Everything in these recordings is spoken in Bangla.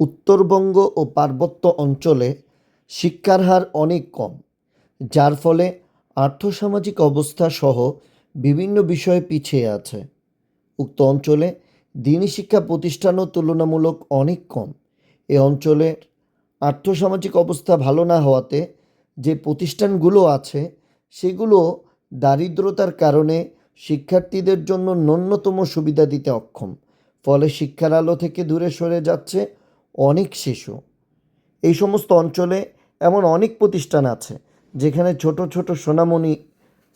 উত্তরবঙ্গ ও পার্বত্য অঞ্চলে শিক্ষার হার অনেক কম, যার ফলে আর্থসামাজিক অবস্থা সহ বিভিন্ন বিষয়ে পিছিয়ে আছে। উক্ত অঞ্চলে দিনী শিক্ষা প্রতিষ্ঠানও তুলনামূলক অনেক কম। এ অঞ্চলের আর্থসামাজিক অবস্থা ভালো না হওয়াতে যে প্রতিষ্ঠানগুলো আছে, সেগুলো দারিদ্রতার কারণে শিক্ষার্থীদের জন্য ন্যূনতম সুবিধা দিতে অক্ষম। ফলে শিক্ষার আলো থেকে দূরে সরে যাচ্ছে অনেক শিশু। এই সমস্ত অঞ্চলে এমন অনেক প্রতিষ্ঠান আছে, যেখানে ছোট ছোট সোনামণি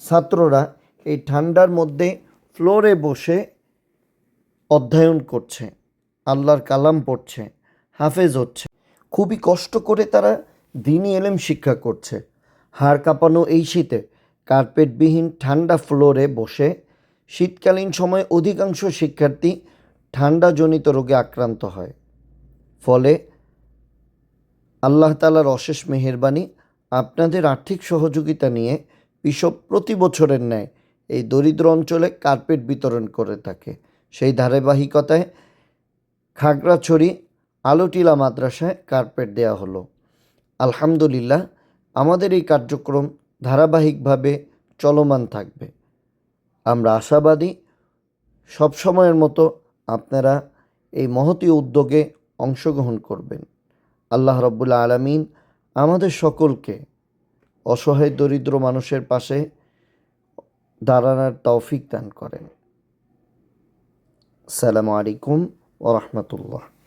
ছাত্ররা এই ঠান্ডার মধ্যে ফ্লোরে বসে অধ্যয়ন করছে, আল্লাহর কালাম পড়ছে, হাফেজ হচ্ছে। খুবই কষ্ট করে তারা দিনই এলেম শিক্ষা করছে। হাড় কাঁপানো এই শীতে কার্পেটবিহীন ঠান্ডা ফ্লোরে বসে শীতকালীন সময়ে অধিকাংশ শিক্ষার্থী ঠান্ডাজনিত রোগে আক্রান্ত হয়। ফলে আল্লাহ তালার অশেষ মেহেরবানি আপনাদের আর্থিক সহযোগিতা নিয়ে বিশপ প্রতি বছরের ন্যায় এই দরিদ্র অঞ্চলে কার্পেট বিতরণ করে থাকে। সেই ধারাবাহিকতায় খাগড়াছড়ি আলোটিলা মাদ্রাসায় কার্পেট দেওয়া হলো। আলহামদুলিল্লাহ, আমাদের এই কার্যক্রম ধারাবাহিকভাবে চলমান থাকবে। আমরা আশাবাদী, সবসময়ের মতো আপনারা এই মহতী উদ্যোগে অংশগ্রহণ করবেন। আল্লাহ রব্বুল আলমিন আমাদের সকলকে অসহায়, দরিদ্র মানুষের পাশে দাঁড়ানোর তৌফিক দান করেন। সালামু আলাইকুম ও রহমতুল্লাহ।